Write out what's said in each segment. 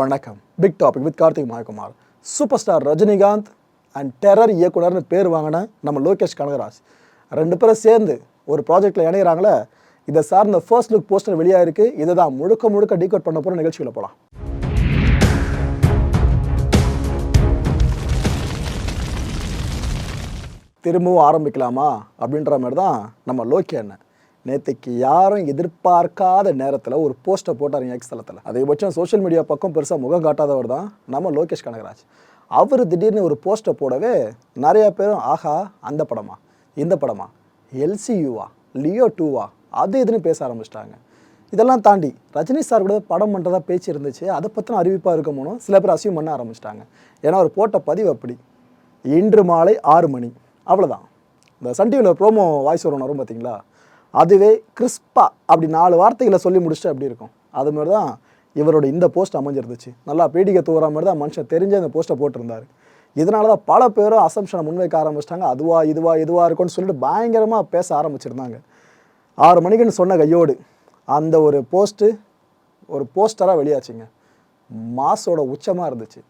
வணக்கம். Big topic with Karthik Mayakumar. Superstar Rajinikanth and terror இயக்குனர்னு பேர் வாங்கின நம்ம லோகேஷ் கனகராஜ். ரெண்டு பேரும் சேர்ந்து ஒரு ப்ராஜெக்டில் இணையிறாங்களே இதை சார்ந்த ஃபர்ஸ்ட் லுக் போஸ்டர் வெளியாகிருக்கு இதை தான் முழுக்க முழுக்க டீகோட் பண்ண போகிற நிகழ்ச்சியில் போகலாம் திரும்பவும் ஆரம்பிக்கலாமா அப்படின்ற மாதிரி தான் நம்ம லோக்கி அண்ணன் நேற்றுக்கு யாரும் எதிர்பார்க்காத நேரத்தில் ஒரு போஸ்ட்டை போட்டாருங்க எக்ஸ் தளத்தில் அதிகபட்சம் சோஷியல் மீடியா பக்கம் பெருசாக முகம் காட்டாதவர் தான் நம்ம லோகேஷ் கனகராஜ். அவர் திடீர்னு ஒரு போஸ்ட்டை போடவே நிறையா பேரும் ஆஹா அந்த படமா? இந்த படமா? எல்சியூவா? லியோ டூவா? அது இதுன்னு பேச ஆரம்பிச்சிட்டாங்க. இதெல்லாம் தாண்டி ரஜினி சார் கூட படம் பண்ணுறதா பேச்சு இருந்துச்சு. அதை பற்றின அறிவிப்பாக இருக்குமோனும் சில பேர் அசியூம் பண்ண ஆரம்பிச்சிட்டாங்க. ஏன்னா அவர் போட்ட பதிவு அப்படி. இன்று மாலை ஆறு மணி. அவ்வளோதான் இந்த சன் டிவியில் ப்ரோமோ வாய்ஸ் வரும் வரும் பார்த்தீங்களா அதுவே கிறிஸ்பா அப்படி நாலு வார்த்தைகளை சொல்லி முடிச்சுட்டு அப்படி இருக்கும். அது மாதிரி தான் இவரோட இந்த போஸ்ட் அமைஞ்சிருந்துச்சு. நல்லா பீடிக்க தூர மாதிரி தான் மனுஷன் தெரிஞ்ச இந்த போஸ்ட்டை போட்டிருந்தாரு. இதனால தான் பல பேரும் அசம்ஷனை முன்வைக்க ஆரம்பிச்சிட்டாங்க. அதுவா இதுவா இதுவா இருக்கும்னு சொல்லிட்டு பயங்கரமாக பேச ஆரம்பிச்சிருந்தாங்க. ஆறு மணிக்குன்னு சொன்ன கையோடு அந்த ஒரு போஸ்ட்டு ஒரு போஸ்டராக வெளியாச்சுங்க. மாஸோட உச்சமாக இருந்துச்சு.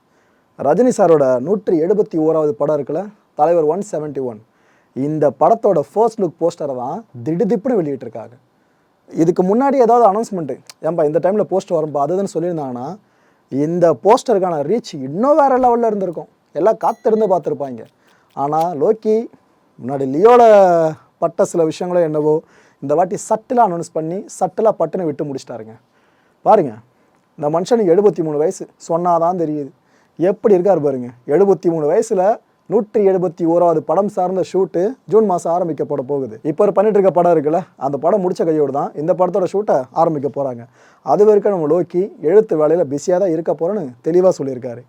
ரஜினி சாரோட நூற்றி எழுபத்தி ஓராவது படம் இருக்குல்ல தலைவர் ஒன் செவன்ட்டி ஒன் இந்த படத்தோட ஃபர்ஸ்ட் லுக் போஸ்டரை தான் திடுதிப்புன்னு வெளியிட்டிருக்காங்க. இதுக்கு முன்னாடி ஏதாவது அனௌன்ஸ்மெண்ட்டு ஏன்பா இந்த டைமில் போஸ்டர் வரும்பா அதுன்னு சொல்லியிருந்தாங்கன்னா இந்த போஸ்டருக்கான ரீச் இன்னும் வேறு லெவலில் இருந்திருக்கும். எல்லாம் காத்திருந்து பார்த்துருப்பாங்க. ஆனால் லோக்கி முன்னாடி லியோவில் பட்ட சில விஷயங்களோ என்னவோ இந்த வாட்டி சட்டிலாக அனௌன்ஸ் பண்ணி சட்டிலாக பட்டுன்னு விட்டு முடிச்சிட்டாருங்க. பாருங்க இந்த மனுஷனுக்கு எழுபத்தி மூணு வயசு சொன்னாதான் தெரியுது. எப்படி இருக்கார் பாருங்க எழுபத்தி மூணு வயசில் நூற்றி எழுபத்தி ஓராவது படம் சார்ந்த ஷூட்டு ஜூன் மாதம் ஆரம்பிக்கப்பட போகுது. இப்போ பண்ணிட்டு இருக்க படம் இருக்குல்ல அந்த படம் முடிச்ச கையோடு தான் இந்த படத்தோட ஷூட்டை ஆரம்பிக்க போகிறாங்க அது வரைக்கும் நம்ம லோக்கி எழுத்து வேலையில் பிஸியாக தான் இருக்க போகிறோன்னு தெளிவாக சொல்லியிருக்காரு.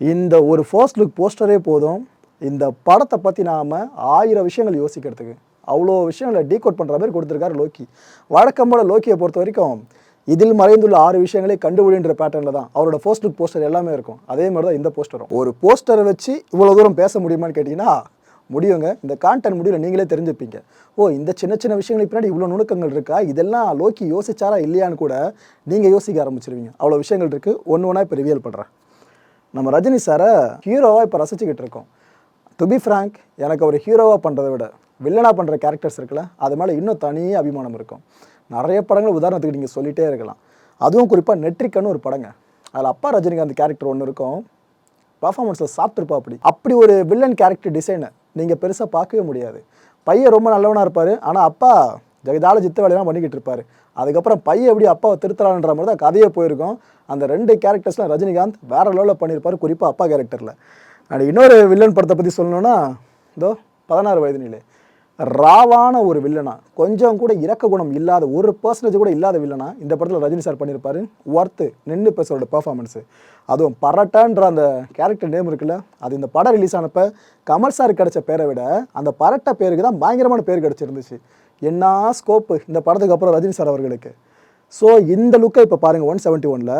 இந்த ஒரு ஃபர்ஸ்ட் லுக் போஸ்டரே போதும். இந்த படத்தை பற்றி நாம் ஆயிரம் விஷயங்கள் யோசிக்கிறதுக்கு. அவ்வளோ விஷயங்களை டீகோட் பண்ணுற மாதிரி கொடுத்துருக்காரு லோக்கி. வழக்கம் லோக்கியை பொறுத்த வரைக்கும் இதில் மறைந்துள்ள ஆறு விஷயங்களை கண்டுபிடின்ற பேட்டர்னில் தான் அவரோட ஃபர்ஸ்ட் லுக் போஸ்டர் எல்லாமே இருக்கும். அதே மாதிரி தான் இந்த போஸ்டரும் ஒரு போஸ்டரை வச்சு இவ்வளோ தூரம் பேச முடியுமான்னு கேட்டிங்கன்னா முடியுங்க. இந்த கான்டென்ட் முடிவில் நீங்களே தெரிஞ்சுப்பீங்க. ஓ இந்த சின்ன சின்ன விஷயங்களுக்கு பின்னாடி இவ்வளோ நுணுக்கங்கள் இருக்கா? இதெல்லாம் லோக்கி யோசிச்சாரா இல்லையான்னு கூட நீங்கள் யோசிக்க ஆரம்பிச்சிருவீங்க. அவ்வளோ விஷயங்கள் இருக்குது ஒன்று ஒன்றா இப்போ ரிவியல் பண்ணுறேன் நம்ம ரஜினி சாரை ஹீரோவாக இப்போ ரசிச்சுக்கிட்டு இருக்கோம். டு பி ஃப்ராங்க் எனக்கு அவர் ஹீரோவாக பண்ணுறதை விட வில்லனாக பண்ணுற கேரக்டர்ஸ் இருக்குல்ல அது மேலே இன்னும் தனி அபிமானம் இருக்கும். நிறைய படங்கள் உதாரணத்துக்கு நீங்கள் சொல்லிகிட்டே இருக்கலாம். அதுவும் குறிப்பாக நெட்ரிக்கன்னு ஒரு படங்க. அதில் அப்பா ரஜினிகாந்த் கேரக்டர் ஒன்று இருக்கும். பர்ஃபார்மன்ஸில் சாப்பிட்ருப்பா அப்படி. அப்படி ஒரு வில்லன் கேரக்டர் டிசைனை நீங்கள் பெருசாக பார்க்கவே முடியாது. பையன் ரொம்ப நல்லவனாக இருப்பார். ஆனால் அப்பா ஜெகதால ஜித்த வேலையெல்லாம் பண்ணிக்கிட்டு இருப்பார். அதுக்கப்புறம் பையன் எப்படி அப்பாவை திருத்தலான்ற மாதிரி தான் கதையே போயிருக்கும். அந்த ரெண்டு கேரக்டர்ஸ்லாம் ரஜினிகாந்த் வேற லெவலில் பண்ணியிருப்பார் குறிப்பாக அப்பா கேரக்டரில் அண்ட் இன்னொரு வில்லன் படத்தை பற்றி சொல்லணும்னா இதோ பதினாறு வயது நிலை. ராவான ஒரு வில்லனா கொஞ்சம் கூட இறக்க குணம் இல்லாத ஒரு பர்சன்டேஜ் கூட இல்லாத வில்லனா இந்த படத்தில் ரஜினி சார் பண்ணியிருப்பாரு ஒர்த்து நின்று பேசுகிறோட பெர்ஃபார்மன்ஸு அதுவும் பரட்டன்ற அந்த கேரக்டர் நேம் இருக்குல்ல அது இந்த படம் ரிலீஸ் ஆனப்போ கமல் சார் கிடைச்ச பேரை விட அந்த பரட்டை பேருக்கு தான் பயங்கரமான பேர் கிடச்சிருந்துச்சு. என்ன ஸ்கோப்பு இந்த படத்துக்கு அப்புறம் ரஜினி சார் அவர்களுக்கு? ஸோ இந்த லுக்கை இப்போ பாருங்கள் ஒன் செவன்ட்டி ஒனில்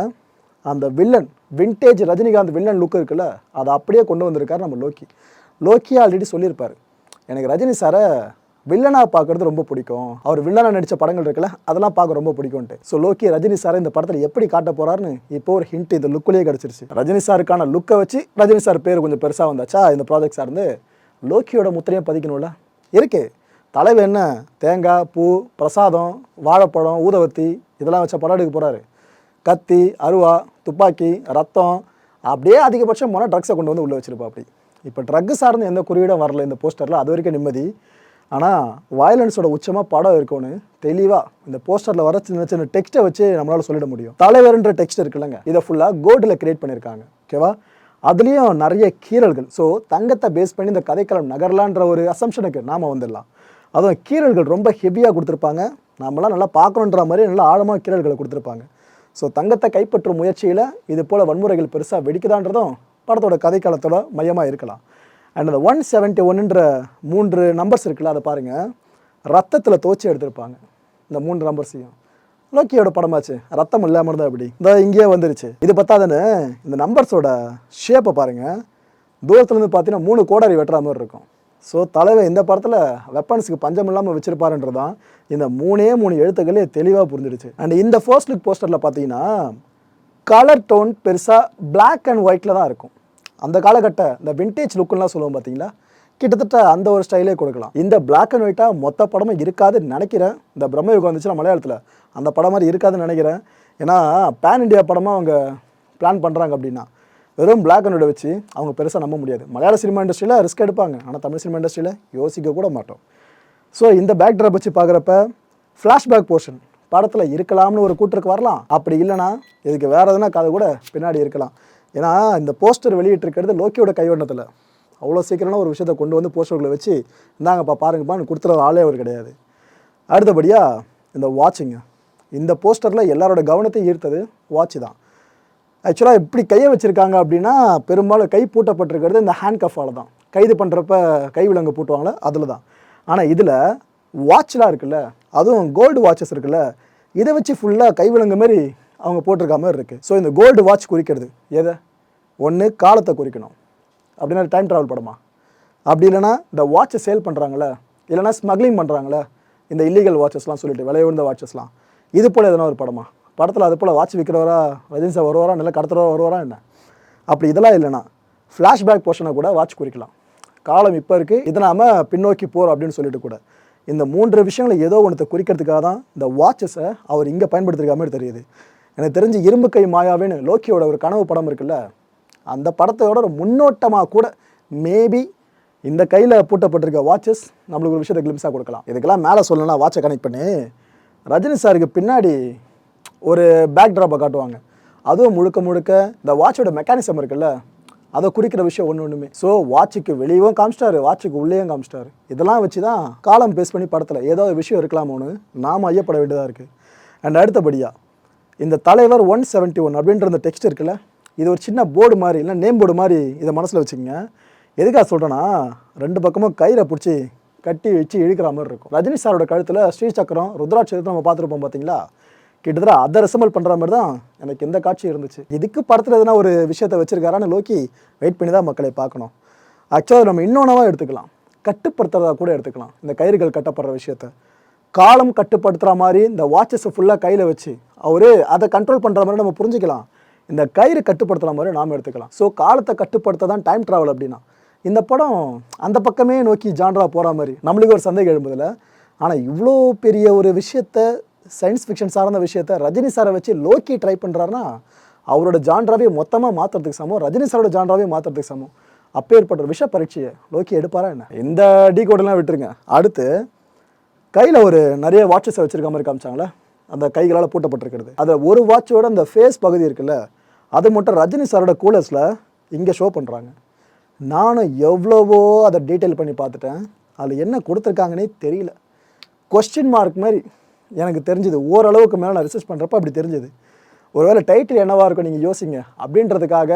அந்த villain vintage Rajinikanth villain look இருக்குல்ல அதை அப்படியே கொண்டு வந்திருக்காரு நம்ம லோக்கி. லோக்கி ஆல்ரெடி சொல்லியிருப்பார். எனக்கு ரஜினி சாரை வில்லனாக பார்க்குறது ரொம்ப பிடிக்கும். அவர் வில்லனாக நடித்த படங்கள் இருக்குல்ல அதெல்லாம் பார்க்க ரொம்ப பிடிக்கும்ட்டு ஸோ லோக்கி ரஜினி சாரை இந்த படத்தில் எப்படி காட்ட போகிறாருன்னு இப்போ ஒரு ஹிண்ட் இந்த லுக்குலேயே கிடச்சிருச்சு. ரஜினி சாருக்கான லுக்கை வச்சு ரஜினி சார் பேர் கொஞ்சம் பெருசாக வந்தாச்சா? இந்த ப்ராஜெக்ட் சார் வந்து லோக்கியோட முத்திரையும் பதிக்கணும்ல. இருக்கு தலைவர் என்ன? தேங்காய் பூ பிரசாதம் வாழைப்பழம் ஊதவத்தி இதெல்லாம் வச்ச படம் எடுக்க போகிறாரு கத்தி அருவா துப்பாக்கி ரத்தம் அப்படியே அதிகபட்சம் போனால் ட்ரக்ஸை கொண்டு வந்து உள்ளே வச்சுருப்பா அப்படி இப்போ ட்ரக்கு சார்ந்து எந்த குறியீடும் வரல இந்த போஸ்டரில் அது வரைக்கும் நிம்மதி. ஆனால் வயலன்ஸோட உச்சமாக படம் இருக்கும்னு தெளிவாக இந்த போஸ்டரில் வர சின்ன சின்ன டெக்ஸ்ட்டை வச்சு நம்மளால் சொல்லிட முடியும். தலைவர்ன்ற டெக்ஸ்ட் இருக்குல்லங்க இதை ஃபுல்லாக கோல்டில் கிரியேட் பண்ணியிருக்காங்க ஓகேவா அதுலேயும் நிறைய கீறல்கள். ஸோ தங்கத்தை பேஸ் பண்ணி இந்த கதைக்களம் நகரலான்ற ஒரு அசம்ஷனுக்கு நாம் வந்துடலாம். அதுவும் கீறல்கள் ரொம்ப ஹெவியாக கொடுத்துருப்பாங்க. நாமெல்லாம் நல்லா பார்க்கணுன்ற மாதிரி நல்லா ஆழமாக கீறல்களை கொடுத்துருப்பாங்க. ஸோ தங்கத்தை கைப்பற்றும் முயற்சியில் இது போல் வன்முறைகள் பெருசாக வெடிக்குதான்றதும் படத்தோட கதைக்காலத்தோட மையமாக இருக்கலாம். அண்ட் அந்த ஒன் செவன்ட்டி ஒன்னுன்ற மூன்று நம்பர்ஸ் இருக்குல்ல அதை பாருங்கள் ரத்தத்தில் துவச்சி எடுத்திருப்பாங்க இந்த மூன்று நம்பர்ஸையும் லோக்கியோட படமாச்சு ரத்தம் இல்லாமல் இருந்தால் அப்படி இந்த இங்கேயே வந்துருச்சு. இது பார்த்தாதானே இந்த நம்பர்ஸோட ஷேப்பை பாருங்கள் தூரத்துலேருந்து பார்த்தீங்கன்னா மூணு கோடாரி வெட்டுற மாதிரி இருக்கும். ஸோ தலைவர் இந்த படத்தில் வெப்பன்ஸுக்கு பஞ்சம் இல்லாமல் வச்சிருப்பாருன்றது தான் இந்த மூணே மூணு எழுத்துக்களே தெளிவாக புரிஞ்சிடுச்சு. அண்ட் இந்த ஃபர்ஸ்ட் லுக் போஸ்டரில் பார்த்தீங்கன்னா கலர் டோன் பெருசாக பிளாக் அண்ட் ஒயிட்டில் தான் இருக்கும். அந்த காலகட்ட இந்த வின்டேஜ் லுக்குலாம் சொல்லுவோம் பார்த்தீங்களா? கிட்டத்தட்ட அந்த ஒரு ஸ்டைலே கொடுக்கலாம். இந்த பிளாக் அண்ட் ஒயிட்டாக மொத்த படமும் இருக்காதுன்னு நினைக்கிறேன். இந்த பிரம்மயுகம் வந்துச்சுன்னா மலையாளத்தில் அந்த படம் மாதிரி இருக்காதுன்னு நினைக்கிறேன். ஏன்னா பேன் இண்டியா படமாக அவங்க பிளான் பண்ணுறாங்க அப்படின்னா வெறும் பிளாக் அண்ட் ஒயிட் வச்சு அவங்க பெருசாக நம்ப முடியாது. மலையாள சினிமா இண்டஸ்ட்ரியில் ரிஸ்க் எடுப்பாங்க. ஆனால் தமிழ் சினிமா இண்டஸ்ட்ரியில் யோசிக்க கூட மாட்டோம். ஸோ இந்த பேக் ட்ராப் வச்சு பார்க்குறப்ப ஃப்ளாஷ்பேக் போர்ஷன் படத்தில் இருக்கலாம்னு ஒரு கூட்டுருக்கு வரலாம். அப்படி இல்லைன்னா இதுக்கு வேறு எதுனா கதை கூட பின்னாடி இருக்கலாம். ஏன்னா இந்த போஸ்டர் வெளியிட்டிருக்கிறது லோக்கியோட கைவண்ணத்தில். அவ்வளோ சீக்கிரமாக ஒரு விஷயத்தை கொண்டு வந்து போஸ்டர்களை வச்சு இந்தாங்கப்பா பாருங்கப்பான்னு கொடுத்துற ஆளே அவர் கிடையாது. அடுத்தபடியாக இந்த வாட்சிங்க இந்த போஸ்டரில் எல்லாரோட கவனத்தையும் ஈர்த்தது வாட்ச் தான். ஆக்சுவலாக எப்படி கையை வச்சுருக்காங்க அப்படின்னா பெரும்பாலும் கை பூட்டப்பட்டிருக்கிறது இந்த ஹேண்ட் கஃபால் தான். கைது பண்ணுறப்ப கை விலங்கு பூட்டுவாங்களே அதில் தான். ஆனால் இதில் வாட்ச்லாம் இருக்குல்ல அதுவும் கோல்டு வாட்சஸ் இருக்குல்ல இதை வச்சு ஃபுல்லாக கை விலங்கு மாதிரி அவங்க போட்டிருக்க மாதிரி இருக்குது ஸோ இந்த கோல்டு வாட்ச் குறிக்கிறது. எதை? ஒன்று காலத்தை குறிக்கணும். அப்படின்னா டைம் ட்ராவல் படமா? அப்படி இல்லைன்னா இந்த வாட்சை சேல் பண்ணுறாங்களே இல்லைன்னா ஸ்மக்லிங் பண்ணுறாங்களே இந்த இல்லீகல் வாட்சஸ்லாம் சொல்லிட்டு விலை உயர்ந்த வாட்சஸ்லாம் இது போல் எதனா ஒரு படமா? படத்தில் அது போல் வாட்ச் விற்கிறவரா ரஜினி சார் வருவாரா இல்லை கடத்துறவரா வருவாரா என்ன? அப்படி இதெல்லாம் இல்லைனா ஃப்ளாஷ்பேக் போர்ஷனை கூட வாட்ச் குறிக்கலாம். காலம் இப்போ இருக்குது இதை பின்னோக்கி போகிறோம் அப்படின்னு சொல்லிட்டு கூட. இந்த மூன்று விஷயங்களை ஏதோ ஒன்றத்தை குறிக்கிறதுக்காக தான் இந்த வாட்சஸை அவர் இங்கே பயன்படுத்திருக்க மாதிரி தெரியுது. எனக்கு தெரிஞ்சு இரும்பு கை மாயாவேன்னு லோக்கியோட ஒரு கனவு படம் இருக்குல்ல அந்த படத்தோட ஒரு முன்னோட்டமாக கூட மேபி இந்த கையில் பூட்டப்பட்டிருக்க வாட்சஸ் நம்மளுக்கு ஒரு விஷயத்தை கிளிம்ஸாக கொடுக்கலாம். இதுக்கெல்லாம் மேலே சொல்லணும்னா வாட்சை கனெக்ட் பண்ணி ரஜினி சாருக்கு பின்னாடி ஒரு பேக் ட்ராப்பை காட்டுவாங்க. அதுவும் முழுக்க முழுக்க இந்த வாட்சோட மெக்கானிசம் இருக்குல்ல அதை குறிக்கிற விஷயம் ஒன்று ஒன்றுமே ஸோ வாட்சுக்கு வெளியவும் காமிச்சிட்டாரு வாட்சுக்கு உள்ளேயும் காமிச்சிட்டாரு. இதெல்லாம் வச்சு தான் காலம் பேஸ் பண்ணி படத்தில் ஏதாவது விஷயம் இருக்கலாமோன்னு நாம் ஐயப்பட வேண்டியதாக இருக்குது அண்ட் அடுத்தபடியாக இந்த தலைவர் ஒன் செவன்ட்டி ஒன் அப்படின்ற அந்த டெக்ஸ்ட் இருக்குல்ல இது ஒரு சின்ன போர்டு மாதிரி இல்லை நேம் போர்டு மாதிரி இதை மனசில் வச்சுக்கோங்க. எதுக்காக சொல்கிறேன்னா ரெண்டு பக்கமும் கயிறை பிடிச்சி கட்டி வச்சு இழுக்கிற மாதிரி இருக்கும். ரஜினி சாரோட கழுத்தில் ஸ்ரீ சக்கரம் ருத்ராட்சத்தை நம்ம பார்த்துருப்போம் பார்த்தீங்களா கிட்டத்தட்ட அதை ரெசமல் பண்ணுற மாதிரி தான் எனக்கு எந்த காட்சி இருந்துச்சு. இதுக்கு படத்தில் எதனா ஒரு விஷயத்தை வச்சுருக்காரான்னு லோக்கி வெயிட் பண்ணி தான் மக்களை பார்க்கணும். ஆக்சுவலாக நம்ம இன்னொன்னவாக எடுத்துக்கலாம். கட்டுப்படுத்துறதா கூட எடுத்துக்கலாம். இந்த கயிறுகள் கட்டப்படுற விஷயத்த. காலம் கட்டுப்படுத்துகிற மாதிரி இந்த வாட்சஸை ஃபுல்லாக கையில் வச்சு அவர் அதை கண்ட்ரோல் பண்ணுற மாதிரி நம்ம புரிஞ்சுக்கலாம். இந்த கயிறு கட்டுப்படுத்துகிற மாதிரி நாம் எடுத்துக்கலாம். ஸோ காலத்தை கட்டுப்படுத்த தான் டைம் ட்ராவல் அப்படின்னா. இந்த படம் அந்த பக்கமே நோக்கி ஜான்ரா போகிற மாதிரி. நம்மளுக்கு ஒரு சந்தேகம் எழும்புதில்ல. ஆனால் இவ்வளோ பெரிய ஒரு விஷயத்த சயின்ஸ் ஃபிக்ஷன் சார்ந்த விஷயத்த ரஜினி சாரை வச்சு லோக்கி ட்ரை பண்ணுறாருன்னா அவரோட ஜான்ராவே மொத்தமாக மாற்றுறதுக்கு சமம். ரஜினி சாரோட ஜான்ராவே மாற்றுறதுக்கு சமம். அப்பேற்பட்ட விஷ பரீட்சையை லோக்கி எடுப்பாரா என்ன? இந்த டீ கோடெல்லாம் விட்டுருங்க. அடுத்து கையில் ஒரு நிறைய வாட்சஸை வச்சுருக்க மாதிரி காமிச்சாங்களே. அந்த கைகளால் பூட்டப்பட்டிருக்கிறது. அதில் ஒரு வாட்சோட அந்த ஃபேஸ் பகுதி இருக்குல்ல அது மட்டும் ரஜினி சாரோட கூலர்ஸில் இங்கே ஷோ பண்ணுறாங்க நானும் எவ்வளவோ அதை டீட்டெயில் பண்ணி பார்த்துட்டேன். அதில் என்ன கொடுத்துருக்காங்கன்னே தெரியல. கொஸ்டின் மார்க் மாதிரி எனக்கு தெரிஞ்சது. ஓரளவுக்கு மேலே நான் ரிசர்ச் பண்ணுறப்ப அப்படி தெரிஞ்சுது. ஒருவேளை டைட்டில் என்னவாக இருக்கும் நீங்கள் யோசிங்க. அப்படின்றதுக்காக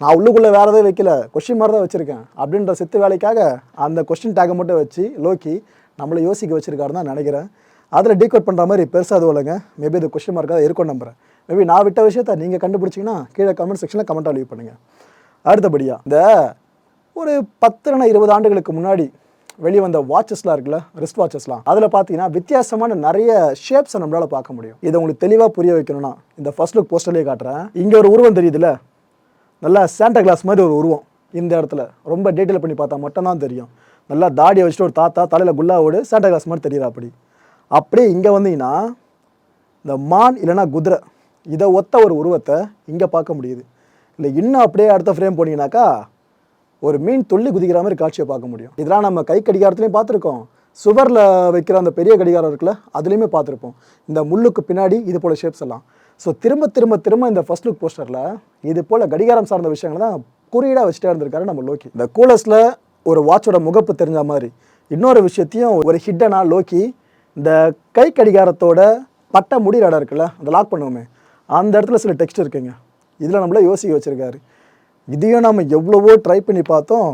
நான் உள்ளுக்குள்ளே வேறு எதுவும் வைக்கல. கொஸ்டின் மாதிரி தான் வச்சுருக்கேன். அப்படின்ற சித்து வேலைக்காக அந்த கொஸ்டின் டேக்கை மட்டும் வச்சு லோக்கி நம்மளை யோசிக்க வச்சுருக்காருன்னு தான் நினைக்கிறேன். அதில் டீகோட் பண்ணுற மாதிரி பெருசாக அது இல்லைங்க. மேபி இது கொஸ்டின் மார்க்காக இருக்கும் நம்புறேன். மேபி நான் விட்ட விஷயத்த நீங்கள் கண்டுபிடிச்சிங்கன்னா கீழே கமெண்ட் செக்ஷனில் கமெண்ட்டாக லீவ் பண்ணுங்கள் அடுத்தபடியாக இந்த ஒரு பத்துனா இருபது ஆண்டுகளுக்கு முன்னாடி வெளிவந்த வாட்சஸ்லாம் இருக்குல்ல ரிஸ்ட் வாட்சஸ்லாம் அதில் பார்த்தீங்கன்னா வித்தியாசமான நிறைய ஷேப்ஸை நம்மளால் பார்க்க முடியும். இதை உங்களுக்கு தெளிவாக புரிய வைக்கணும்னா இந்த ஃபர்ஸ்ட் லுக் போஸ்டர்லேயே காட்டுறேன். இங்கே ஒரு உருவம் தெரியுதுல்ல? நல்லா சாண்டா கிளாஸ் மாதிரி ஒரு உருவம். இந்த இடத்துல. ரொம்ப டீட்டெயில் பண்ணி பார்த்தா மட்டும்தான் தெரியும். நல்லா தாடியை வச்சுட்டு ஒரு தாத்தா தலையில் குல்லாவோடு சாண்டா கிளாஸ் மாதிரி தெரியுது அப்படி அப்படியே இங்கே வந்தீங்கன்னா இந்த மான் இல்லைன்னா குதிரை இதை ஒத்த ஒரு உருவத்தை இங்கே பார்க்க முடியுது. இல்லை இன்னும் அப்படியே அடுத்த ஃப்ரேம் போனீங்கன்னாக்கா ஒரு மீன் துள்ளி குதிக்கிற மாதிரி காட்சியை பார்க்க முடியும். இதெல்லாம் நம்ம கை கடிகாரத்துலேயும் பார்த்துருக்கோம். சுவரில் வைக்கிற அந்த பெரிய கடிகாரம் இருக்குல்ல அதுலேயுமே பார்த்துருப்போம். இந்த முள்ளுக்கு பின்னாடி இது போல் ஷேப்ஸ் எல்லாம். ஸோ திரும்ப திரும்ப திரும்ப இந்த ஃபர்ஸ்ட் லுக் போஸ்டரில் இது போல் கடிகாரம் சார்ந்த விஷயங்களை தான் குறியீடாக வச்சுட்டே இருந்திருக்காரு நம்ம லோக்கி. இந்த கூலர்ஸில் ஒரு வாட்சோட முகப்பு தெரிஞ்ச மாதிரி இன்னொரு விஷயத்தையும் ஒரு ஹிட்டனாக லோக்கி இந்த கை கடிகாரத்தோட பட்டை முடிகிற இடம் இருக்குல்ல அந்த லாக் பண்ணுவோமே. அந்த இடத்துல சில டெக்ஸ்ட் இருக்குங்க. இதில் நம்மள யோசிக்க வச்சுருக்காரு. இதையும் நம்ம எவ்வளவோ ட்ரை பண்ணி பார்த்தோம்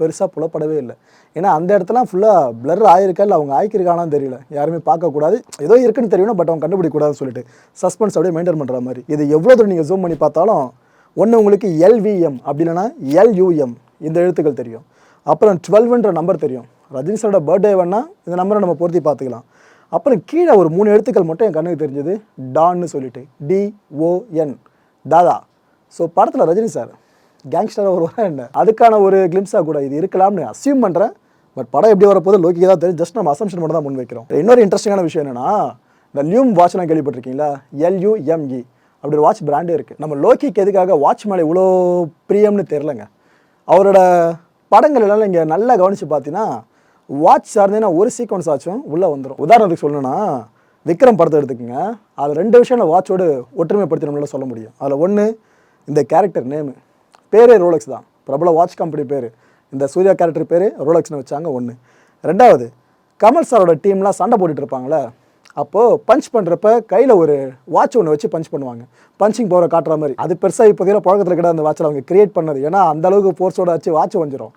பெருசாக புலப்படவே இல்லை. ஏன்னா அந்த இடத்துலாம் ஃபுல்லாக பிளர் ஆயிருக்கா இல்லை அவங்க ஆய்க்கிருக்கானான்னு தெரியல. யாருமே பார்க்கக்கூடாது ஏதோ இருக்குன்னு தெரியணும் பட் அவங்க கண்டுபிடிக்கக்கூடாதுன்னு சொல்லிட்டு சஸ்பென்ஸ் அப்படியே மெயின்டைன் பண்ணுற மாதிரி. இது எவ்வளோ தூரம் நீங்கள் ஜூம் பண்ணி பார்த்தாலும் ஒன்று உங்களுக்கு எல்விஎம் அப்படி இல்லைன்னா எல்யூஎம் இந்த எழுத்துக்கள் தெரியும். அப்புறம் டுவெல்வ்ன்ற நம்பர் தெரியும். ரஜினி சாரோட பர்த்டே வேணால் இந்த நம்பரை நம்ம பொருத்தி பார்த்துக்கலாம். அப்புறம் கீழே ஒரு மூணு எழுத்துக்கள் மட்டும் என் கண்ணுக்கு தெரிஞ்சது. டான்னு சொல்லிட்டு. டிஓஎன். தாதா. ஸோ படத்தில் ரஜினி சார் கேங்ஸ்டராக வருவாரா என்ன? அதுக்கான ஒரு கிளிம்ஸாக கூட இது இருக்கலாம்னு அசியூம் பண்ணுறேன் பட் படம் எப்படி வரப்போது லோக்கி தான் தெரியும் ஜஸ்ட் நம்ம அசம்ஷன் மட்டும் தான் முன் வைக்கிறோம் இன்னொரு இன்ட்ரெஸ்டிங்கான விஷயம் என்னென்னா இந்த லியூம் வாட்ச்லாம் கேள்விப்பட்டிருக்கீங்களா? எல்யூஎம்இ அப்படி ஒரு வாட்ச் பிராண்டே இருக்குது நம்ம லோக்கிக்கு எதுக்காக வாட்ச் மேலே இவ்வளோ பிரியம்னு தெரிலங்க அவரோட படங்கள் எல்லாம் இங்கே நல்லா கவனித்து பார்த்தீங்கன்னா வாட்ச் சார்ந்தேன்னா ஒரு சீக்வன்ஸ் ஆச்சும் உள்ளே வந்துடும் உதாரணத்துக்கு சொல்லணும்னா விக்ரம் படத்தை எடுத்துக்கோங்க. அதில் ரெண்டு விஷயம் நான் வாட்சோடு ஒற்றுமைப்படுத்தி நம்மளால் சொல்ல முடியும். அதில் ஒன்று இந்த கேரக்டர் நேமு பேரே ரோலக்ஸ் தான். பிரபல வாட்ச் கம்பெனி பேர். இந்த சூர்யா கேரக்டர் பேர் ரோலக்ஸ்னு வச்சாங்க ஒன்று ரெண்டாவது கமல் சாரோட டீம்லாம் சண்டை போட்டுட்டு இருப்பாங்களே அப்போது பஞ்ச் பண்ணுறப்ப கையில் ஒரு வாட்ச் ஒன்று வச்சு பஞ்ச் பண்ணுவாங்க. பஞ்சிங் பவரை காட்டுற மாதிரி. அது பெருசாக இப்போதைக்கு பழக்கத்தில் கிடையாது அந்த வாட்சில் அவங்க கிரியேட் பண்ணது. ஏன்னா அந்தளவுக்கு ஃபோர்ஸோட வச்சு வாட்ச் வந்துடும்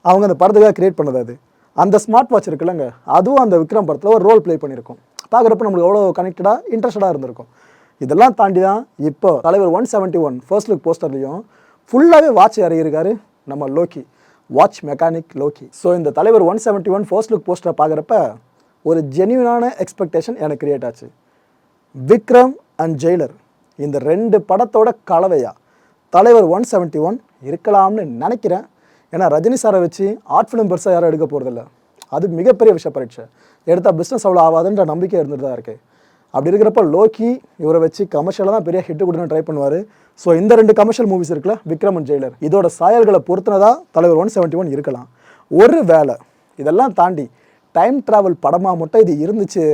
அவங்க அந்த படத்துக்காக கிரியேட் பண்ணது அது. அந்த ஸ்மார்ட் வாட்ச் இருக்குல்லங்க. அதுவும் அந்த விக்ரம் படத்தில் ஒரு ரோல் ப்ளே பண்ணியிருக்கும். பார்க்குறப்ப நம்மளுக்கு எவ்வளோ கனெக்டடாக இன்ட்ரெஸ்டடாக இருந்திருக்கும். இதெல்லாம் தாண்டி தான் இப்போ தலைவர் one seventy one first look போஸ்டர்லையும் ஃபுல்லாகவே வாட்ச் இறங்கியிருக்காரு நம்ம Loki. Watch mechanic Loki. So இந்த தலைவர் one seventy one first look போஸ்டரை பார்க்குறப்ப ஒரு ஜென்யூனான எக்ஸ்பெக்டேஷன் எனக்கு க்ரியேட் ஆச்சு. விக்ரம் அண்ட் ஜெயிலர் இந்த ரெண்டு படத்தோட கலவையா தலைவர் ஒன் செவன்ட்டி ஒன் இருக்கலாம்னு நினைக்கிறேன். ஏன்னா ரஜினி சாரை வச்சு ஆர்ட் ஃபிலிம் பெருசாக யாரும் எடுக்க போகிறதில்ல அது மிகப்பெரிய விஷய பரீட்சை. எடுத்தால் பிஸ்னஸ் அவ்வளோ ஆகாதுன்ற நம்பிக்கை இருந்துட்டு தான் இருக்குது அப்படி இருக்கிறப்ப லோக்கி இவரை வச்சு கமர்ஷியலாக தான் பெரிய ஹிட் கொடுன்னு ட்ரை பண்ணுவார். ஸோ இந்த ரெண்டு கமர்ஷியல் மூவிஸ் இருக்குல்ல விக்ரம் அண்ட் ஜெயிலர். இதோட சாயல்களை பொறுத்தினதாக தலைவர் ஒன் செவன்ட்டி ஒன் இருக்கலாம். ஒரு வேலை இதெல்லாம் தாண்டி டைம் ட்ராவல் படமாக மட்டும் இது இருந்துச்சு.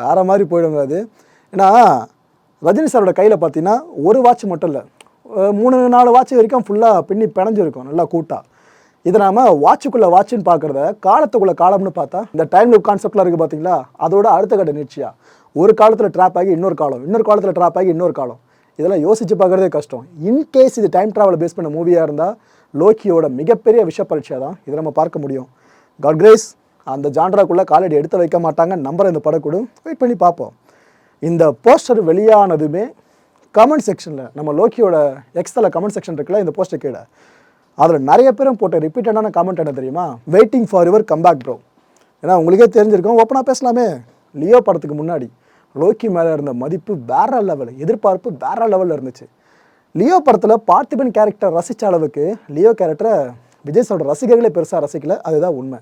வேறு மாதிரி போயிடுங்க அது. ஏன்னா ரஜினி சாரோட கையில் பார்த்தீங்கன்னா ஒரு வாட்ச் மட்டும் இல்லை மூணு நாலு வாட்ச் வரைக்கும் ஃபுல்லாக பின்னி பிணைஞ்சிருக்கும் நல்லா கூட்டாக இதை நாம் வாட்சுக்குள்ளே வாட்சுன்னு பார்க்குறத காலத்துக்குள்ளே காலம்னு பார்த்தா இந்த டைம் லுக் கான்செப்ட்லாம் இருக்குது பார்த்தீங்களா அதோட அடுத்த கட்ட நிச்சயா ஒரு காலத்தில் ட்ராப் ஆகி இன்னொரு காலம் இன்னொரு காலத்தில் ட்ராப் ஆகி இன்னொரு காலம். இதெல்லாம் யோசித்து பார்க்குறதே கஷ்டம். இன்கேஸ் இது டைம் ட்ராவலை பேஸ் பண்ண மூவியாக இருந்தால் லோக்கியோட மிகப்பெரிய விஷ பரீட்சை தான் இதை நம்ம பார்க்க முடியும். காட் கிரேஸ் அந்த ஜான்ராக்குள்ளே காலடி எடுத்து வைக்க மாட்டாங்க நம்புற இந்த படக்கூடும். வெயிட் பண்ணி பார்ப்போம். இந்த போஸ்டர் வெளியானதுமே கமெண்ட் செக்ஷனில் நம்ம லோக்கியோட எக்ஸ்தல கமெண்ட் செக்ஷன் இருக்குல்ல இந்த போஸ்ட்டை கீழே அதில் நிறைய பேரும் போட்ட ரிப்பீட்டடான கமெண்ட் என்ன தெரியுமா? Waiting for your comeback bro ஏன்னா உங்களுக்கே தெரிஞ்சிருக்கும் ஓப்பனாக பேசலாமே. லியோ படத்துக்கு முன்னாடி லோக்கி மேலே இருந்த மதிப்பு வேற லெவல் எதிர்பார்ப்பு வேற லெவலில் இருந்துச்சு. லியோ படத்தில் பார்த்திபன் கேரக்டர் ரசித்த அளவுக்கு லியோ கேரக்டரை விஜய் சொல்கிற ரசிகர்களே பெருசாக ரசிக்கல அதுதான் உண்மை.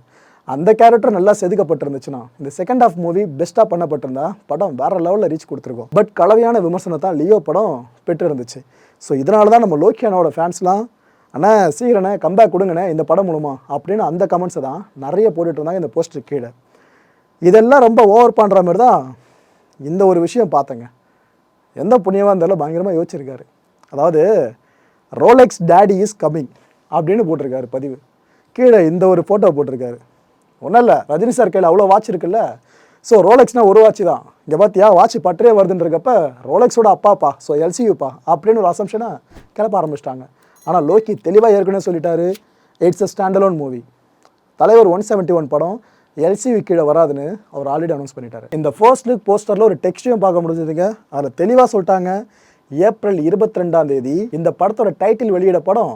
அந்த கேரக்டர் நல்லா செதுக்கப்பட்டிருந்துச்சுன்னா இந்த செகண்ட் ஆஃப் மூவி பெஸ்ட்டாக பண்ணப்பட்டிருந்தா படம் வேற லெவலில் ரீச் கொடுத்துருக்கோம். பட் கலவையான விமர்சனத்தை லியோ படம் பெற்று இருந்துச்சு ஸோ இதனால தான் நம்ம லோக்கியானோட ஃபேன்ஸ்லாம் அண்ணா சீக்கிரண்ணே கம்பேக் கொடுங்கண்ணே இந்த படம் மூலமா அப்படின்னு அந்த கமெண்ட்ஸை தான் நிறைய போட்டுட்டு இருந்தாங்க இந்த போஸ்டர் கீழே. இதெல்லாம் ரொம்ப ஓவர் பண்ணுற மாதிரி தான் இந்த ஒரு விஷயம் பார்த்தேங்க. எந்த புண்ணியமாக இருந்தாலும் பயங்கரமாக யோசிச்சிருக்காரு. அதாவது ரோலெக்ஸ் டேடி இஸ் கம்மிங் அப்படின்னு போட்டிருக்காரு பதிவு. கீழே இந்த ஒரு ஃபோட்டோ போட்டிருக்காரு. ஒன்றும் இல்லை. ரஜினி சார் கையில் அவ்வளோ வாட்ச் இருக்குல்ல. ஸோ ரோலெக்ஸ்னால் ஒரு வாட்ச் தான். இங்கே பார்த்தியா வாட்ச் பற்றே வருதுன்றக்கப்ப ரோலெக்ஸோட அப்பாப்பா ஸோ எல்சியூப்பா அப்படின்னு ஒரு அசம்ஷனை கிளப்ப ஆரம்பிச்சிட்டாங்க. ஆனால் லோக்கி தெளிவாக ஏற்கனவே சொல்லிட்டாரு. இட்ஸ் அ ஸ்டாண்டலோன் மூவி தலைவர் ஒன் செவன்ட்டி ஒன் படம் எல்சிவி கீழே வராதுன்னு அவர் ஆல்ரெடி அனௌன்ஸ் பண்ணிட்டாரு. இந்த ஃபர்ஸ்ட் லுக் போஸ்டரில் ஒரு டெக்ஸ்டையும் பார்க்க முடிஞ்சதுங்க. அதில் தெளிவாக சொல்லிட்டாங்க. ஏப்ரல் இருபத்தி ரெண்டாம் தேதி இந்த படத்தோட டைட்டில் வெளியிட படம்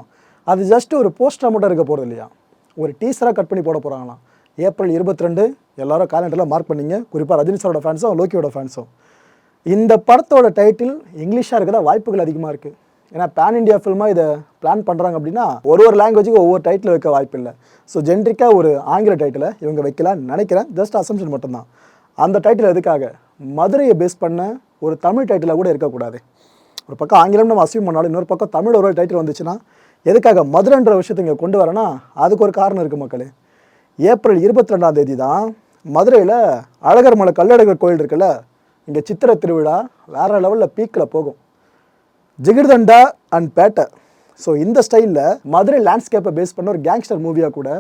அது ஜஸ்ட் ஒரு போஸ்டராக மட்டும் இருக்க போகிறது இல்லையா? ஒரு டீசராக கட் பண்ணி போட போகிறாங்களாம் ஏப்ரல் இருபத்தி ரெண்டு எல்லாரும் காலண்டரில் மார்க் பண்ணீங்க. குறிப்பாக ரஜினி சாரோட ஃபேன்ஸும் லோக்கியோட ஃபேன்ஸும் இந்த படத்தோட டைட்டில் இங்கிலீஷாக இருக்கிற வாய்ப்புகள் அதிகமாக இருக்குது ஏன்னா பேன் இண்டியா ஃபில்மாக இதை பிளான் பண்ணுறாங்க அப்படின்னா ஒரு ஒரு லாங்குவேஜுக்கு ஒவ்வொரு டைட்டில் வைக்க வாய்ப்பு இல்லை. ஸோ ஜென்ரிக்காக ஒரு ஆங்கில டைட்டிலை இவங்க வைக்கலாம்னு நினைக்கிறேன். ஜஸ்ட் அசம்ஷன் மட்டும்தான். அந்த டைட்டில் எதுக்காக? மதுரையை பேஸ் பண்ண ஒரு தமிழ் டைட்டிலாக கூட இருக்கக்கூடாது. ஒரு பக்கம் ஆங்கிலம் நம்ம அசியூம் பண்ணாலும் இன்னொரு பக்கம் தமிழ் ஒரு டைட்டில் வந்துச்சுன்னா எதுக்காக மதுரைன்ற விஷயத்தை இங்கே கொண்டு வரேன்னா அதுக்கு ஒரு காரணம் இருக்குது மக்களே. ஏப்ரல் இருபத்தி ரெண்டாம் தேதி தான் மதுரையில் அழகர் மலை கல்லடகர் கோயில் இருக்குல்ல இங்கே சித்திரை திருவிழா வேறு லெவலில் பீக்கில் போகும். Jigarthanda and Pettai. ஸோ இந்த ஸ்டைலில் மதுரை லேண்ட்ஸ்கேப்பை பேஸ் பண்ண ஒரு கேங்ஸ்டர் மூவியாக கூட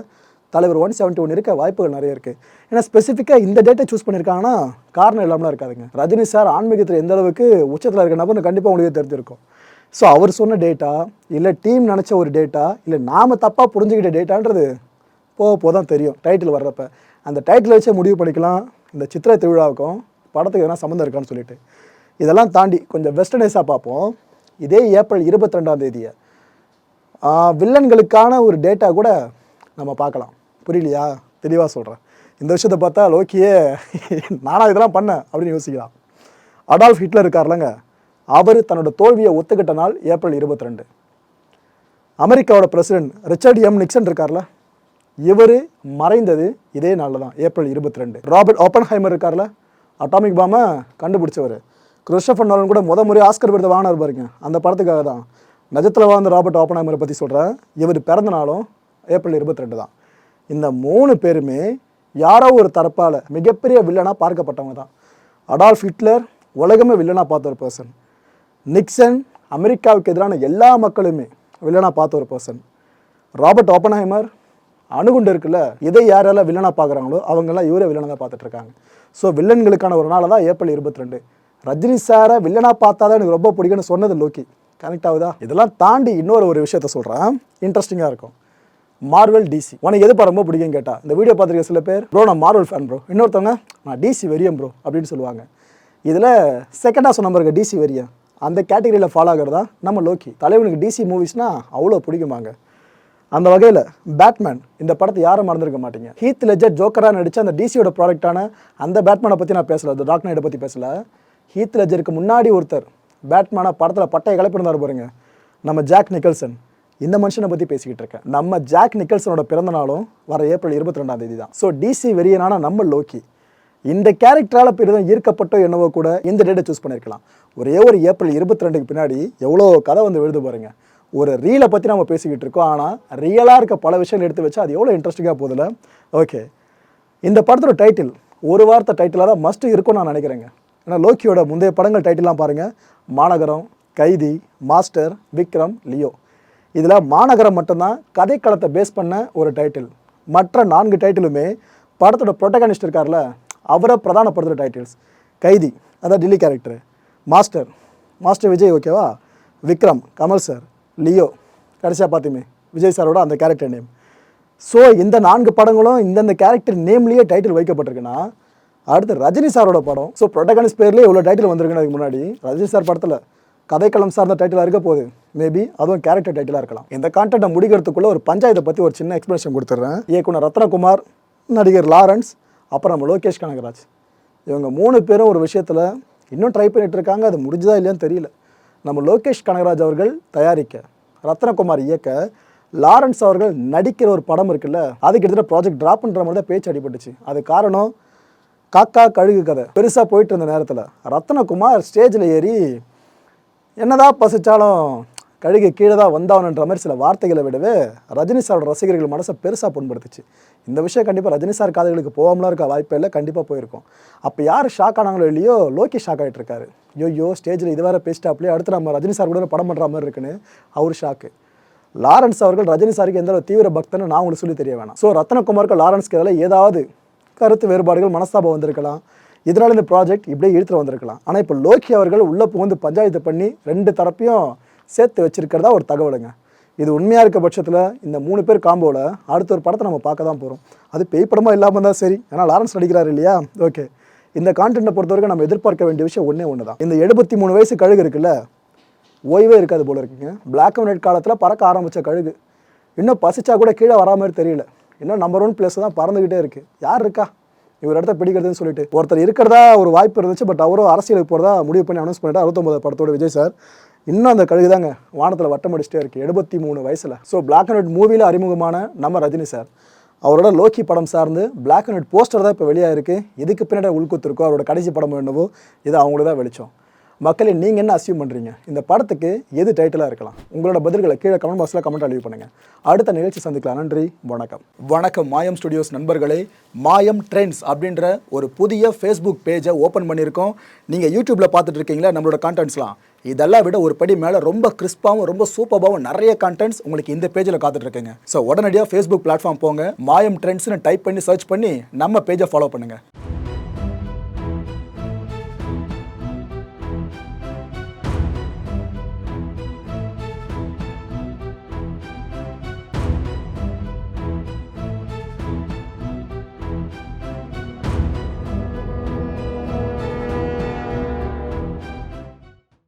தலைவர் ஒன் செவன்ட்டி ஒன் இருக்க வாய்ப்புகள் நிறைய இருக்குது ஏன்னா ஸ்பெசிஃபிக்காக இந்த டேட்டை சூஸ் பண்ணியிருக்காங்கன்னா காரணம் இல்லாமலாம் இருக்காதுங்க. ரஜினி சார் ஆன்மீகத்தில் எந்த அளவுக்கு உச்சத்தில் இருக்க நபர்னு கண்டிப்பாக உங்களுக்கு தெரிஞ்சிருக்கும். ஸோ அவர் சொன்ன டேட்டா இல்லை டீம் நினச்ச ஒரு டேட்டா இல்லை நாம் தப்பாக புரிஞ்சுக்கிட்ட டேட்டான்றது போக போக தான் தெரியும் டைட்டில் வர்றப்ப. அந்த டைட்டில் வச்சே முடிவு பண்ணிக்கலாம். இந்த சித்திரை திருவிழாவுக்கும் படத்துக்கு எதனா சம்மந்தம் இருக்கான்னு சொல்லிட்டு. இதெல்லாம் தாண்டி கொஞ்சம் வெஸ்டர்னைஸாக பார்ப்போம். இதே ஏப்ரல் இருபத்தி ரெண்டாம் தேதியை வில்லன்களுக்கான ஒரு டேட்டா கூட நம்ம பார்க்கலாம். புரியலையா? தெளிவாக சொல்கிறேன் இந்த விஷயத்தை பார்த்தா லோக்கியே நானாக இதெல்லாம் பண்ணேன் அப்படின்னு யோசிக்கலாம். Adolf Hitler இருக்கார்லங்க. அவர் தன்னோட தோல்வியை ஒத்துக்கிட்ட நாள் ஏப்ரல் இருபத்தி ரெண்டு அமெரிக்காவோட பிரசிடென்ட் ரிச்சர்ட் எம். நிக்சன் இருக்கார்ல? இவர் மறைந்தது? இதே நாளில் தான் ஏப்ரல் இருபத்தி ரெண்டு ராபர்ட் ஓப்பன்ஹைமர் இருக்கார்ல? அட்டாமிக் பாமை கண்டுபிடிச்சவர். கிறிஸ்டபர் நோலன் கூட முத முறை ஆஸ்கர் விருது வாங்கினார் பாருங்க அந்த படத்துக்காக தான். நஜத்தில் வாழ்ந்த ராபர்ட் ஓப்பன்ஹைமரை பற்றி சொல்கிறேன் இவர் பிறந்த நாளும் ஏப்ரல் இருபத்தி ரெண்டு தான் இந்த மூணு பேருமே யாரோ ஒரு தரப்பால் மிகப்பெரிய வில்லனாக பார்க்கப்பட்டவங்க தான். அடால்ஃப் ஹிட்லர் உலகமே வில்லனாக பார்த்த ஒரு பர்சன் நிக்சன் அமெரிக்காவுக்கு எதிரான எல்லா மக்களுமே வில்லனாக பார்த்த ஒரு பர்சன் ராபர்ட் ஓப்பன்ஹைமர் அணுகுண்டு இருக்குல்ல இதை யாரெல்லாம் வில்லனாக பார்க்குறாங்களோ அவங்கெல்லாம் இவரே வில்லனாக தான் பார்த்துட்டு இருக்காங்க ஸோ வில்லன்களுக்கான ஒரு நாள் தான் ஏப்ரல் இருபத்தி ரெண்டு ரஜினி சாரை வில்லனாக பார்த்தா தான் எனக்கு ரொம்ப பிடிக்கும்னு சொன்னது லோக்கி. கனெக்ட் ஆகுதா? இதெல்லாம் தாண்டி இன்னொரு ஒரு விஷயத்த சொல்கிறேன் இன்ட்ரெஸ்டிங்காக இருக்கும். மார்வல் டிசி உனக்கு எது படம் ரொம்ப பிடிக்கும் கேட்டால் இந்த வீடியோ பார்த்துருக்க சில பேர் ப்ரோ நான் மார்வல் ஃபேன் ப்ரோ இன்னொருத்தவங்க நான் டிசி வெரியம் ப்ரோ அப்படின்னு சொல்லுவாங்க. இதில் செகண்டாக சொன்ன பாருங்க டிசி வெரியம் அந்த கேட்டகரியில் ஃபாலோ ஆகிறதா? நம்ம லோக்கி. தலைவனுக்கு டிசி மூவிஸ்னால் அவ்வளோ பிடிக்குமாங்க. அந்த வகையில் பேட்மேன் இந்த படத்தை யாரும் மறந்துருக்க மாட்டீங்க. ஹீத் லெஜர் ஜோக்கராக நடித்த அந்த டிசியோட ப்ராடக்டான அந்த பேட்மேனை பற்றி நான் பேசல. அந்த டாக் நைட்டை பற்றி பேசலை. ஹீத் லெஜருக்கு முன்னாடி ஒருத்தர் பேட்மேனாக படத்தில் பட்டையை கலப்பிருந்தார் பாருங்க. நம்ம ஜாக் நிக்கல்சன் இந்த மனுஷனை பற்றி பேசிக்கிட்டு இருக்கேன். நம்ம ஜாக் நிக்கல்சனோட பிறந்த நாளும் வர ஏப்ரல் இருபத்தி ரெண்டாம் தேதி தான் ஸோ டிசி வெறியனான நம்ம லோக்கி இந்த கேரக்டரால் பெரிதும் ஈர்க்கப்பட்டோ என்னவோ கூட இந்த டேட்டை சூஸ் பண்ணியிருக்கலாம் ஒரே ஒரு ஏப்ரல் இருபத்தி ரெண்டுக்கு பின்னாடி எவ்வளோ கதை வந்து எழுது பாருங்கள் ஒரு ரீலை பற்றி நம்ம பேசிக்கிட்டு இருக்கோம். ஆனால் ரியலாக இருக்க பல விஷயங்கள் எடுத்து வச்சா அது எவ்வளோ இன்ட்ரெஸ்டிங்காக போதில்ல ஓகே இந்த படத்தோட டைட்டில் ஒரு வார்த்தை டைட்டிலாக தான் மஸ்ட்டு இருக்கும்னு நான் நினைக்கிறேங்க. ஏன்னா லோக்கியோட முந்தைய படங்கள் டைட்டிலாம் பாருங்கள் மாநகரம் கைதி மாஸ்டர் விக்ரம் லியோ. இதில் மாநகரம் மட்டும்தான் கதைக்களத்தை பேஸ் பண்ண ஒரு டைட்டில் மற்ற நான்கு டைட்டிலுமே படத்தோட ப்ரொட்டகனிஸ்ட் இருக்கார்ல அவரை பிரதானப்படுத்துகிற டைட்டில்ஸ் கைதி அதான் Dilli character master master Vijay ஓகேவா விக்ரம் கமல் சார் லியோ கடைசியாக பார்த்துமே விஜய் சாரோட அந்த கேரக்டர் நேம் ஸோ இந்த நான்கு படங்களும் இந்தந்த கேரக்டர் நேம்லேயே டைட்டில் வைக்கப்பட்டிருக்குன்னா அடுத்து ரஜினி சாரோட படம். ஸோ ப்ரொட்டகனிஸ்ட் பேர்லேயே இவ்வளோ டைட்டில் வந்திருக்குன்னு அதுக்கு முன்னாடி ரஜினி சார் படத்தில் கதைக்களம் சார்ந்த டைட்டிலாக இருக்க போகுது. மேபி அதுவும் கேரக்டர் டைட்டிலாக இருக்கலாம். இந்த கான்டெக்டை முடிக்கிறதுக்குள்ள ஒரு பஞ்சாயத்தை பற்றி ஒரு சின்ன எக்ஸ்பிளேஷன் கொடுத்துட்றேன் இயக்குனர் ரத்னகுமார் நடிகர் லாரன்ஸ் அப்புறம் நம்ம லோகேஷ் கனகராஜ். இவங்க மூணு பேரும் ஒரு விஷயத்தில் இன்னும் ட்ரை பண்ணிகிட்டு இருக்காங்க. அது முடிஞ்சதா இல்லையான்னு தெரியல. நம்ம லோகேஷ் கனகராஜ் அவர்கள் தயாரிக்க ரத்னகுமார் இயக்க லாரன்ஸ் அவர்கள் நடிக்கிற ஒரு படம் இருக்குல்ல அது கிட்டத்தட்ட ப்ராஜெக்ட் ட்ராப் பண்ணுற மாதிரி தான் பேச்சு அடிபட்டுச்சு. அது காரணம் காக்கா கழுகு கதை. பெருசாக போயிட்டு இருந்த நேரத்தில் ரத்னகுமார் ஸ்டேஜில் ஏறி என்னதான் பசிச்சாலும் கழுகு கீழே தான் வந்தவனுன்ற மாதிரி சில வார்த்தைகளை விடவே ரஜினி சாரோட ரசிகர்கள் மனசை பெருசாக புண்படுத்துச்சு. இந்த விஷயம் கண்டிப்பாக ரஜினி சார் காதுகளுக்கு போகாமலாம் இருக்க வாய்ப்பே இல்லை கண்டிப்பாக போயிருக்கும். அப்போ யார் ஷாக் ஆனாங்களோ இல்லையோ லோகி ஷாக் ஆகிட்டு இருக்காரு. ஐயோ ஸ்டேஜில் இது வேறு பேசிட்டாப்லேயே அடுத்து நம்ம ரஜினி சார் கூட படம் பண்ணுற மாதிரி இருக்குன்னு அவர் ஷாக்கு லாரன்ஸ் அவர்கள் ரஜினி சாருக்கு எந்த தீவிர பக்தன்னு நான் உங்களுக்கு சொல்லி தெரிய வேணாம். ஸோ ரத்னகுமாருக்கு லாரன்ஸ்க்கு இதில் ஏதாவது கருத்து வேறுபாடுகள் மனஸ்தாபம் வந்திருக்கலாம். இதனால் இந்த ப்ராஜெக்ட் இப்படியே இழுத்துட்டு வந்திருக்கலாம். ஆனால் இப்போ லோக்கி அவர்கள் உள்ளே புகுந்து பஞ்சாயத்து பண்ணி ரெண்டு தரப்பையும் சேர்த்து வச்சிருக்கிறதா ஒரு தகவலுங்க. இது உண்மையாக இருக்க பட்சத்தில் இந்த மூணு பேர் காம்போவில் அடுத்த ஒரு படத்தை நம்ம பார்க்க தான் போகிறோம் அது பேய் படமாக இல்லாமல் தான் சரி. ஏன்னா லாரன்ஸ் நடிக்கிறார் இல்லையா? ஓகே. இந்த கான்டென்ட்டை பொறுத்தவரைக்கும் நம்ம எதிர்பார்க்க வேண்டிய விஷயம் ஒன்றே ஒன்று தான் இந்த எழுபத்தி மூணு வயசு கழுகு இருக்குல்ல? ஓய்வே இருக்காது போல இருக்குங்க. பிளாக் அண்ட் ஒயிட் காலத்தில் பறக்க ஆரம்பித்த கழுகு. இன்னும் பசிச்சா கூட கீழே வரா மாதிரி தெரியல. இன்னும் நம்பர் ஒன் பிளேஸ் தான் பறந்துக்கிட்டே இருக்குது யார் இருக்கா? இவர் இடத்த பிடிக்கிறதுன்னு சொல்லிட்டு. ஒருத்தர் இருக்கிறதா ஒரு வாய்ப்பு இருந்துச்சு பட் அவரும் அரசியலுக்கு போகிறதா முடிவு பண்ணி அனௌன்ஸ் பண்ணிட்டு அறுபத்தொம்பது படத்தோட விஜய் சார். இன்னும் அந்த கழுகு தாங்க வானத்தில் வட்டம் அடிச்சிட்டே இருக்குது எழுபத்தி மூணு வயசில் ஸோ பிளாக் அண்ட் ஒயிட் மூவியில் அறிமுகமான நம்ம ரஜினி சார் அவரோட லோக்கி படம் சார்ந்து பிளாக் அண்ட் ஒயிட் போஸ்டர் தான் இப்போ வெளியாக இருக்குது இதுக்கு பின்னாடி உள்குத்து இருக்கோ அவரோட கடைசி படம் என்னவோ இது அவங்களுக்கு தான் வெளிச்சோம். மக்களே நீங்கள் என்ன அசியூம் பண்ணுறீங்க இந்த படத்துக்கு எது டைட்டிலாக இருக்கலாம்? உங்களோட பதில்களை கீழே கமெண்ட் பாக்ஸில் கமெண்ட் அழிவு பண்ணுங்கள் அடுத்த நிகழ்ச்சி சந்திக்கலாம். நன்றி வணக்கம். வணக்கம் மாயம் ஸ்டுடியோஸ் நண்பர்களே. மாயம் ட்ரெண்ட்ஸ் அப்படின்ற ஒரு புதிய ஃபேஸ்புக் பேஜை ஓப்பன் பண்ணியிருக்கோம். நீங்கள் யூடியூப்பில் பார்த்துட்டு இருக்கீங்களா? நம்மளோட கான்டென்ட்ஸ்லாம் இதெல்லாம் விட ஒரு படி மேலே ரொம்ப கிறிஸ்பாகவும் ரொம்ப சூப்பராகவும் நிறைய கான்டென்ட்ஸ் உங்களுக்கு இந்த பேஜில் காத்துட்ருக்குங்க ஸோ உடனடியாக ஃபேஸ்புக் பிளாட்ஃபார்ம் போங்க. மாயம் ட்ரெண்ட்ஸ்னு டைப் பண்ணி சர்ச் பண்ணி நம்ம பேஜை ஃபாலோ பண்ணுங்கள்